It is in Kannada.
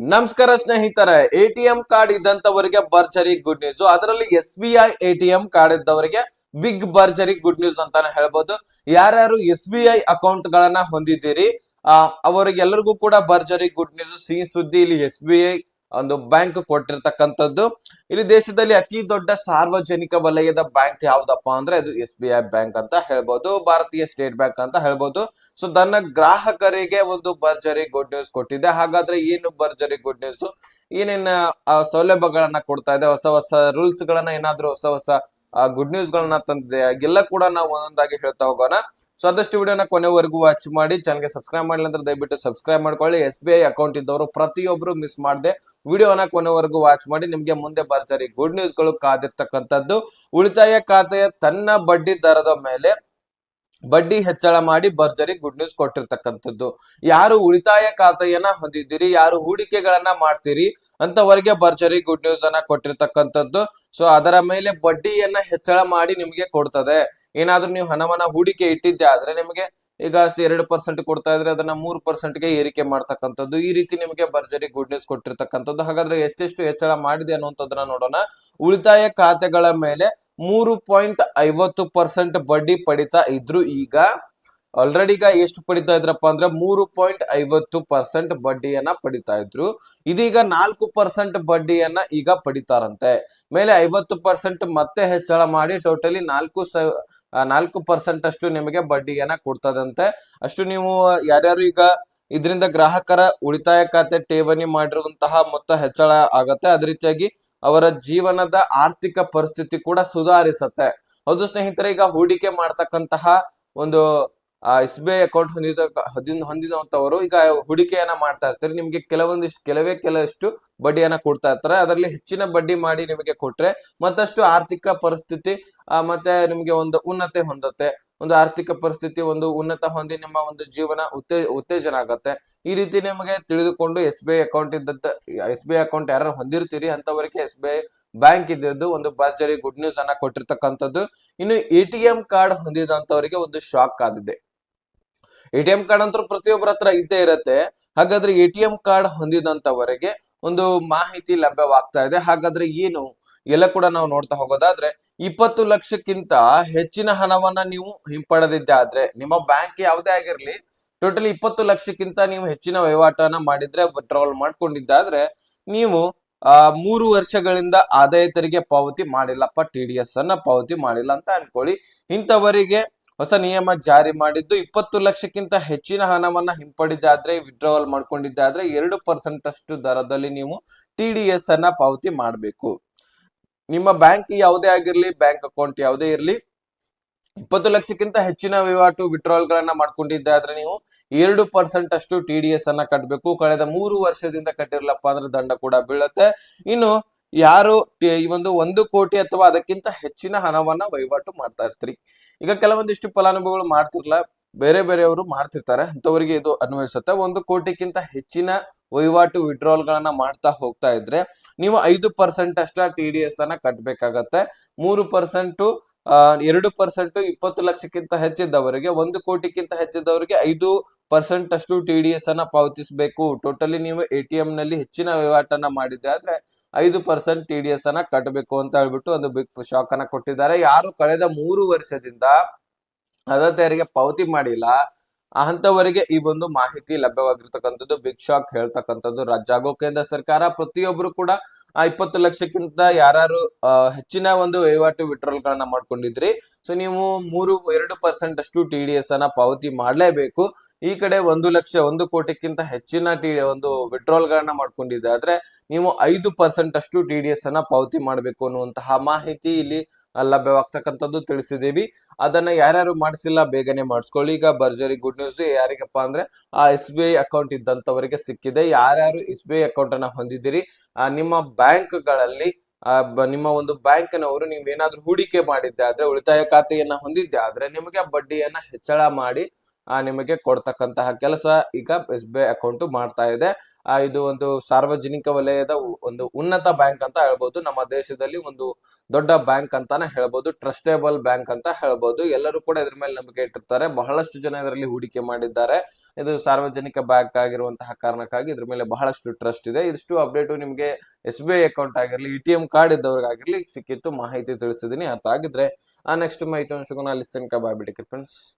ನಮಸ್ಕಾರ ಸ್ನೇಹಿತರೆ, ಎ ಟಿ ಎಂ ಕಾರ್ಡ್ ಇದ್ದಂತವರಿಗೆ ಬರ್ಜರಿ ಗುಡ್ ನ್ಯೂಸ್ ಅದರಲ್ಲಿ S B I A T M card ಇದ್ದವರಿಗೆ ಬಿಗ್ ಬರ್ಜರಿ ಗುಡ್ ನ್ಯೂಸ್ ಅಂತಾನೆ ಹೇಳ್ಬೋದು. ಯಾರ್ಯಾರು ಎಸ್ ಬಿ ಐ ಅಕೌಂಟ್ ಗಳನ್ನ ಹೊಂದಿದ್ದೀರಿ ಅವರಿಗೆಲ್ಲರಿಗೂ ಕೂಡ ಬರ್ಜರಿ ಗುಡ್ ನ್ಯೂಸ್ ಸಿಹಿ ಸುದ್ದಿ ಇಲ್ಲಿ ಎಸ್ ಬಿ ಐ ಒಂದು ಬ್ಯಾಂಕ್ ಕೊಟ್ಟಿರ್ತಕ್ಕಂಥದ್ದು. ಇಲ್ಲಿ ದೇಶದಲ್ಲಿ ಅತಿ ದೊಡ್ಡ ಸಾರ್ವಜನಿಕ ವಲಯದ ಬ್ಯಾಂಕ್ ಯಾವ್ದಪ್ಪ ಅಂದ್ರೆ ಅದು ಎಸ್ ಬಿ ಐ ಬ್ಯಾಂಕ್ ಅಂತ ಹೇಳ್ಬೋದು, ಭಾರತೀಯ ಸ್ಟೇಟ್ ಬ್ಯಾಂಕ್ ಅಂತ ಹೇಳ್ಬೋದು. ಸೊ ತನ್ನ ಗ್ರಾಹಕರಿಗೆ ಒಂದು ಭರ್ಜರಿ ಗುಡ್ ನ್ಯೂಸ್ ಕೊಟ್ಟಿದೆ. ಹಾಗಾದ್ರೆ ಏನು ಭರ್ಜರಿ ಗುಡ್ ನ್ಯೂಸ್ ಏನೇನ ಸೌಲಭ್ಯಗಳನ್ನ ಕೊಡ್ತಾ ಇದೆ? ಹೊಸ ಹೊಸ ರೂಲ್ಸ್ ಗಳನ್ನ ಏನಾದ್ರೂ ಹೊಸ ಹೊಸ ಗುಡ್ ನ್ಯೂಸ್ ಗಳನ್ನ ತಂದಿದೆ. ಎಲ್ಲ ಕೂಡ ನಾವು ಒಂದೊಂದಾಗಿ ಹೇಳ್ತಾ ಹೋಗೋಣ. ಸೊ ಆದಷ್ಟು ವಿಡಿಯೋನ ಕೊನೆವರೆಗೂ ವಾಚ್ ಮಾಡಿ. ಚಾನಲ್ಗೆ ಸಬ್ಸ್ಕ್ರೈಬ್ ಮಾಡಿಲ್ಲ ಅಂದ್ರೆ ದಯವಿಟ್ಟು ಸಬ್ಸ್ಕ್ರೈಬ್ ಮಾಡ್ಕೊಳ್ಳಿ. ಎಸ್ ಬಿ ಐ ಅಕೌಂಟ್ ಇದ್ದವರು ಪ್ರತಿಯೊಬ್ರು ಮಿಸ್ ಮಾಡದೆ ವಿಡಿಯೋನ ಕೊನೆವರೆಗೂ ವಾಚ್ ಮಾಡಿ. ನಿಮ್ಗೆ ಮುಂದೆ ಬರ್ತಾರೆ ಗುಡ್ ನ್ಯೂಸ್ಗಳು ಕಾದಿರ್ತಕ್ಕಂಥದ್ದು. ಉಳಿತಾಯ ಖಾತೆಯ ತನ್ನ ಬಡ್ಡಿ ದರದ ಮೇಲೆ ಬಡ್ಡಿ ಹೆಚ್ಚಳ ಮಾಡಿ ಭರ್ಜರಿ ಗುಡ್ ನ್ಯೂಸ್ ಕೊಟ್ಟಿರ್ತಕ್ಕಂಥದ್ದು. ಯಾರು ಉಳಿತಾಯ ಖಾತೆಯನ್ನ ಹೊಂದಿದ್ದೀರಿ, ಯಾರು ಹೂಡಿಕೆಗಳನ್ನ ಮಾಡ್ತೀರಿ ಅಂತವರಿಗೆ ಭರ್ಜರಿ ಗುಡ್ ನ್ಯೂಸ್ ಅನ್ನ ಕೊಟ್ಟಿರ್ತಕ್ಕಂಥದ್ದು. ಸೊ ಅದರ ಮೇಲೆ ಬಡ್ಡಿಯನ್ನ ಹೆಚ್ಚಳ ಮಾಡಿ ನಿಮ್ಗೆ ಕೊಡ್ತದೆ. ಏನಾದ್ರೂ ನೀವು ಹಣವನ್ನ ಹೂಡಿಕೆ ಇಟ್ಟಿದ್ದೆ ಆದ್ರೆ ನಿಮಗೆ ಈಗ ಎರಡು ಪರ್ಸೆಂಟ್ ಕೊಡ್ತಾ ಇದ್ರೆ ಅದನ್ನ ಮೂರು ಪರ್ಸೆಂಟ್ಗೆ ಏರಿಕೆ ಮಾಡ್ತಕ್ಕಂಥದ್ದು. ಈ ರೀತಿ ನಿಮಗೆ ಭರ್ಜರಿ ಗುಡ್ ನ್ಯೂಸ್ ಕೊಟ್ಟಿರ್ತಕ್ಕಂಥದ್ದು. ಹಾಗಾದ್ರೆ ಎಷ್ಟೆಷ್ಟು ಹೆಚ್ಚಳ ಮಾಡಿದೆ ಅನ್ನುವಂಥದ್ದನ್ನ ನೋಡೋಣ. ಉಳಿತಾಯ ಖಾತೆಗಳ ಮೇಲೆ ಮೂರು ಪಾಯಿಂಟ್ ಐವತ್ತು ಪರ್ಸೆಂಟ್ ಬಡ್ಡಿ ಪಡಿತಾ ಇದ್ರು ಈಗ. ಆಲ್ರೆಡಿ ಈಗ ಎಷ್ಟು ಪಡಿತಾ ಇದ್ರಪ್ಪ ಅಂದ್ರೆ ಮೂರು ಪಾಯಿಂಟ್ ಐವತ್ತು ಪರ್ಸೆಂಟ್ ಬಡ್ಡಿಯನ್ನ ಪಡಿತಾ ಇದ್ರು. ಇದೀಗ ನಾಲ್ಕು ಪರ್ಸೆಂಟ್ ಬಡ್ಡಿಯನ್ನ ಈಗ ಪಡಿತಾರಂತೆ. ಮೇಲೆ ಐವತ್ತು ಪರ್ಸೆಂಟ್ ಮತ್ತೆ ಹೆಚ್ಚಳ ಮಾಡಿ ಟೋಟಲಿ ನಾಲ್ಕು ಸ ನಾಲ್ಕು ಪರ್ಸೆಂಟ್ ಅಷ್ಟು ನಿಮಗೆ ಬಡ್ಡಿಯನ್ನ ಕೊಡ್ತದಂತೆ. ಅಷ್ಟು ನೀವು ಯಾರ್ಯಾರು ಈಗ ಇದರಿಂದ ಗ್ರಾಹಕರ ಉಳಿತಾಯ ಖಾತೆ ಠೇವಣಿ ಮಾಡಿರುವಂತಹ ಮೊತ್ತ ಹೆಚ್ಚಳ ಆಗತ್ತೆ. ಅದೇ ರೀತಿಯಾಗಿ ಅವರ ಜೀವನದ ಆರ್ಥಿಕ ಪರಿಸ್ಥಿತಿ ಕೂಡ ಸುಧಾರಿಸತ್ತೆ. ಹೌದು ಸ್ನೇಹಿತರೆ, ಈಗ ಹೂಡಿಕೆ ಮಾಡ್ತಕ್ಕಂತಹ ಒಂದು ಎಸ್ ಬಿ ಐ ಅಕೌಂಟ್ ಹೊಂದಿದ ಹೊಂದಿದ ಹೊಂದಿದಂತವರು ಈಗ ಹೂಡಿಕೆಯನ್ನ ಮಾಡ್ತಾ ಇರ್ತಾರೆ. ನಿಮ್ಗೆ ಕೆಲವೊಂದಿಷ್ಟು, ಕೆಲವೇ ಕೆಲವಷ್ಟು ಬಡ್ಡಿಯನ್ನ ಕೊಡ್ತಾ ಇರ್ತಾರೆ. ಅದರಲ್ಲಿ ಹೆಚ್ಚಿನ ಬಡ್ಡಿ ಮಾಡಿ ನಿಮಗೆ ಕೊಟ್ರೆ ಮತ್ತಷ್ಟು ಆರ್ಥಿಕ ಪರಿಸ್ಥಿತಿ ಮತ್ತೆ ನಿಮ್ಗೆ ಒಂದು ಉನ್ನತಿ ಹೊಂದತ್ತೆ. ಒಂದು ಆರ್ಥಿಕ ಪರಿಸ್ಥಿತಿ, ಒಂದು ಉನ್ನತ ಹೊಂದಿ ನಿಮ್ಮ ಒಂದು ಜೀವನ ಉತ್ತೇ, ಉತ್ತೇಜನ ಆಗತ್ತೆ. ಈ ರೀತಿ ನಿಮಗೆ ತಿಳಿದುಕೊಂಡು ಎಸ್ ಬಿ ಐ ಅಕೌಂಟ್ ಇದ್ದಂತ ಎಸ್ ಬಿ ಐ ಅಕೌಂಟ್ ಯಾರು ಹೊಂದಿರ್ತೀರಿ ಅಂತವರಿಗೆ ಎಸ್ ಬಿ ಐ ಬ್ಯಾಂಕ್ ಇದ್ದದ್ದು ಒಂದು ಭರ್ಜರಿ ಗುಡ್ ನ್ಯೂಸ್ ಅನ್ನ ಕೊಟ್ಟಿರ್ತಕ್ಕಂಥದ್ದು. ಇನ್ನು ಎ ಟಿ ಎಂ ಕಾರ್ಡ್ ಹೊಂದಿದಂತವರಿಗೆ ಒಂದು ಶಾಕ್ ಆದಿದೆ ಎ ಟಿ ಎಂ ಕಾರ್ಡ್ ಅಂತೂ ಪ್ರತಿಯೊಬ್ಬರ ಹತ್ರ ಇದ್ದೇ ಇರತ್ತೆ. ಹಾಗಾದ್ರೆ ಎ ಟಿ ಎಂ ಕಾರ್ಡ್ ಹೊಂದಿದಂತವರೆಗೆ ಒಂದು ಮಾಹಿತಿ ಲಭ್ಯವಾಗ್ತಾ ಇದೆ. ಹಾಗಾದ್ರೆ ಏನು? ಎಲ್ಲ ಕೂಡ ನಾವು ನೋಡ್ತಾ ಹೋಗೋದಾದ್ರೆ, ಇಪ್ಪತ್ತು ಲಕ್ಷಕ್ಕಿಂತ ಹೆಚ್ಚಿನ ಹಣವನ್ನ ನೀವು ಹಿಂಪಡೆದಿದ್ದೆ ಆದ್ರೆ, ನಿಮ್ಮ ಬ್ಯಾಂಕ್ ಯಾವುದೇ ಆಗಿರ್ಲಿ, ಟೋಟಲಿ ಇಪ್ಪತ್ತು ಲಕ್ಷಕ್ಕಿಂತ ನೀವು ಹೆಚ್ಚಿನ ವಹಿವಾಟನ ಮಾಡಿದ್ರೆ ವಿಡ್ರಾವಲ್ ಮಾಡ್ಕೊಂಡಿದ್ದಾದ್ರೆ, ನೀವು, ಆ, ಮೂರು ವರ್ಷಗಳಿಂದ ಆದಾಯ ತೆರಿಗೆ ಪಾವತಿ ಮಾಡಿಲ್ಲಪ್ಪ ಟಿ ಡಿ ಎಸ್ ಅನ್ನ ಪಾವತಿ ಮಾಡಿಲ್ಲ ಅಂತ ಅನ್ಕೊಳ್ಳಿ. ಇಂಥವರಿಗೆ ಹೊಸ ನಿಯಮ ಜಾರಿ ಮಾಡಿದ್ದು ಇಪ್ಪತ್ತು ಲಕ್ಷಕ್ಕಿಂತ ಹೆಚ್ಚಿನ ಹಣವನ್ನ ಹಿಂಪಡೆದಾದ್ರೆ ವಿಡ್ರಾವಲ್ ಮಾಡ್ಕೊಂಡಿದ್ದಾದ್ರೆ ಎರಡು ಪರ್ಸೆಂಟ್ ಅಷ್ಟು ದರದಲ್ಲಿ ನೀವು ಟಿ ಡಿ ಎಸ್ ಅನ್ನ ಪಾವತಿ ಮಾಡಬೇಕು. ನಿಮ್ಮ ಬ್ಯಾಂಕ್ ಯಾವುದೇ ಆಗಿರ್ಲಿ ಬ್ಯಾಂಕ್ ಅಕೌಂಟ್ ಯಾವುದೇ ಇರಲಿ, ಇಪ್ಪತ್ತು ಲಕ್ಷಕ್ಕಿಂತ ಹೆಚ್ಚಿನ ವಹಿವಾಟು ವಿಡ್ರಾವಲ್ ಗಳನ್ನ ಮಾಡ್ಕೊಂಡಿದ್ದಾದ್ರೆ ನೀವು ಎರಡು ಪರ್ಸೆಂಟ್ ಅಷ್ಟು ಟಿ ಡಿ ಎಸ್ ಅನ್ನ ಕಟ್ಟಬೇಕು ಕಳೆದ ಮೂರು ವರ್ಷದಿಂದ ಕಟ್ಟಿರ್ಲಪ್ಪ ಅಂದ್ರೆ ದಂಡ ಕೂಡ ಬೀಳುತ್ತೆ. ಇನ್ನು ಯಾರು ಈ ಒಂದು ಒಂದು ಕೋಟಿ ಅಥವಾ ಅದಕ್ಕಿಂತ ಹೆಚ್ಚಿನ ಹಣವನ್ನ ವಹಿವಾಟು ಮಾಡ್ತಾ ಇರ್ತೀರಿ. ಈಗ ಕೆಲವೊಂದಿಷ್ಟು ಫಲಾನುಭವಿಗಳು ಮಾಡ್ತಿರ್ಲ, ಬೇರೆ ಬೇರೆಯವರು ಮಾಡ್ತಿರ್ತಾರೆ. ಅಂತವರಿಗೆ ಇದು ಅನ್ವಯಿಸುತ್ತೆ. ಒಂದು ಕೋಟಿಗಿಂತ ಹೆಚ್ಚಿನ ವಹಿವಾಟು ವಿಡ್ರಾವಲ್ ಗಳನ್ನ ಮಾಡ್ತಾ ಹೋಗ್ತಾ ಇದ್ರೆ, ನೀವು ಐದು ಪರ್ಸೆಂಟ್ ಅಷ್ಟ ಟಿ ಡಿ ಎಸ್ ಅನ್ನ ಕಟ್ಬೇಕಾಗತ್ತೆ. ಮೂರು ಪರ್ಸೆಂಟ್ ಎರಡು ಪರ್ಸೆಂಟ್ ಇಪ್ಪತ್ತು ಲಕ್ಷಕ್ಕಿಂತ ಹೆಚ್ಚಿದ್ದವರಿಗೆ, ಒಂದು ಕೋಟಿಗಿಂತ ಹೆಚ್ಚಿದ್ದವರಿಗೆ ಐದು ಪರ್ಸೆಂಟ್ ಅಷ್ಟು ಟಿ ಡಿ ಎಸ್ ಅನ್ನ ಪಾವತಿಸಬೇಕು. ಟೋಟಲಿ ನೀವು ಎ ಟಿ ಎಂ ನಲ್ಲಿ ಹೆಚ್ಚಿನ ವಹಿವಾಟನ್ನ ಮಾಡಿದ್ದೆ ಆದ್ರೆ ಐದು ಪರ್ಸೆಂಟ್ ಟಿ ಡಿ ಎಸ್ ಅನ್ನ ಕಟ್ಟಬೇಕು ಅಂತ ಹೇಳ್ಬಿಟ್ಟು ಒಂದು ಬಿಗ್ ಶಾಕ್ ಅನ್ನ ಕೊಟ್ಟಿದ್ದಾರೆ. ಯಾರು ಕಳೆದ ಮೂರು ವರ್ಷದಿಂದ ಅದ ತೆರಿಗೆ ಪಾವತಿ ಮಾಡಿಲ್ಲ. ಅಂತವರಿಗೆ ಈ ಒಂದು ಮಾಹಿತಿ ಲಭ್ಯವಾಗಿರ್ತಕ್ಕಂಥದ್ದು. ಬಿಗ್ ಶಾಕ್ ಹೇಳ್ತಕ್ಕಂಥದ್ದು ರಾಜ್ಯ ಹಾಗೂ ಕೇಂದ್ರ ಸರ್ಕಾರ ಪ್ರತಿಯೊಬ್ಬರು ಕೂಡ, ಆ ಇಪ್ಪತ್ತು ಲಕ್ಷಕ್ಕಿಂತ ಯಾರು ಹೆಚ್ಚಿನ ಒಂದು ವಹಿವಾಟು ವಿಡ್ರಾಲ್ ಗಳನ್ನ ಮಾಡ್ಕೊಂಡಿದ್ರಿ. ಸೊ ನೀವು ಮೂರು, ಎರಡು ಪರ್ಸೆಂಟ್ ಅಷ್ಟು ಟಿ ಡಿ ಎಸ್ ಅನ್ನ ಪಾವತಿ ಮಾಡಲೇಬೇಕು. ಈ ಕಡೆ ಒಂದು ಲಕ್ಷ ಒಂದು ಕೋಟಿಕ್ಕಿಂತ ಹೆಚ್ಚಿನ ಟಿ ಒಂದು ವಿಡ್ರಾಲ್ಗಳನ್ನ ಗಳನ್ನ ಮಾಡ್ಕೊಂಡಿದ್ದಾದ್ರೆ ನೀವು ಐದು ಪರ್ಸೆಂಟ್ ಅಷ್ಟು ಟಿ ಡಿ ಎಸ್ ಅನ್ನ ಪಾವತಿ ಮಾಡಬೇಕು ಅನ್ನುವಂತಹ ಮಾಹಿತಿ ಇಲ್ಲಿ ಲಭ್ಯವಾಗ್ತಕ್ಕಂಥದ್ದು ತಿಳಿಸಿದೀವಿ ಅದನ್ನ ಯಾರ್ಯಾರು ಮಾಡಿಸಿಲ್ಲ ಬೇಗನೆ ಮಾಡಿಸ್ಕೊಳ್ಳಿ. ಈಗ ಭರ್ಜರಿ ಗುಡ್ ನ್ಯೂಸ್ ಯಾರಿಗಪ್ಪ ಅಂದ್ರೆ ಆ ಎಸ್ ಬಿ ಐ ಅಕೌಂಟ್ ಇದ್ದಂತವರಿಗೆ ಸಿಕ್ಕಿದೆ. ಯಾರ್ಯಾರು ಎಸ್ ಬಿ ಐ ಅಕೌಂಟ್ ಅನ್ನ ಹೊಂದಿದ್ದೀರಿ ನಿಮ್ಮ ಬ್ಯಾಂಕ್ಗಳಲ್ಲಿ ಆ, ಬ- ನಿಮ್ಮ ಒಂದು ಬ್ಯಾಂಕ್ನವರು ನೀವೇನಾದ್ರೂ ಹೂಡಿಕೆ ಮಾಡಿದ್ದೆ ಆದ್ರೆ ಉಳಿತಾಯ ಖಾತೆಯನ್ನ ಹೊಂದಿದ್ದೆ ಆದ್ರೆ ನಿಮಗೆ ಬಡ್ಡಿಯನ್ನ ಹೆಚ್ಚಳ ಮಾಡಿ ನಿಮಗೆ ಕೊಡ್ತಕ್ಕಂತಹ ಕೆಲಸ ಈಗ ಎಸ್ ಬಿ ಐ ಅಕೌಂಟ್ ಮಾಡ್ತಾ ಇದೆ. ಆ, ಇದು ಒಂದು ಸಾರ್ವಜನಿಕ ವಲಯದ ಒಂದು ಉನ್ನತ ಬ್ಯಾಂಕ್ ಅಂತ ಹೇಳ್ಬೋದು. ನಮ್ಮ ದೇಶದಲ್ಲಿ ಒಂದು ದೊಡ್ಡ ಬ್ಯಾಂಕ್ ಅಂತಾನೆ ಹೇಳ್ಬೋದು. ಟ್ರಸ್ಟೇಬಲ್ ಬ್ಯಾಂಕ್ ಅಂತ ಹೇಳ್ಬೋದು. ಎಲ್ಲರೂ ಕೂಡ ಇದ್ರ ಮೇಲೆ ನಂಬಿಕೆ ಇಟ್ಟಿರ್ತಾರೆ. ಬಹಳಷ್ಟು ಜನ ಇದರಲ್ಲಿ ಹೂಡಿಕೆ ಮಾಡಿದ್ದಾರೆ. ಇದು ಸಾರ್ವಜನಿಕ ಬ್ಯಾಂಕ್ ಆಗಿರುವಂತಹ ಕಾರಣಕ್ಕಾಗಿ ಇದ್ರ ಮೇಲೆ ಬಹಳಷ್ಟು ಟ್ರಸ್ಟ್ ಇದೆ. ಇಷ್ಟು ಅಪ್ಡೇಟ್ ನಿಮಗೆ ಎಸ್ ಬಿ ಐ ಅಕೌಂಟ್ ಆಗಿರ್ಲಿ ಇ ಟಿ ಎಂ ಕಾರ್ಡ್ ಇದ್ದವ್ರಿಗಾಗಿರ್ಲಿ ಸಿಕ್ಕಿತ್ತು ಮಾಹಿತಿ ತಿಳಿಸಿದೀನಿ. ಅರ್ಥ ಆಗಿದ್ರೆ ಆ ನೆಕ್ಸ್ಟ್ ಮಾಹಿತಿ ಸಿಗೋಣ ಅಲ್ಲಿ ತನಕ ಬಾಯ್ ಬಿಡಿ ಫ್ರೆಂಡ್ಸ್.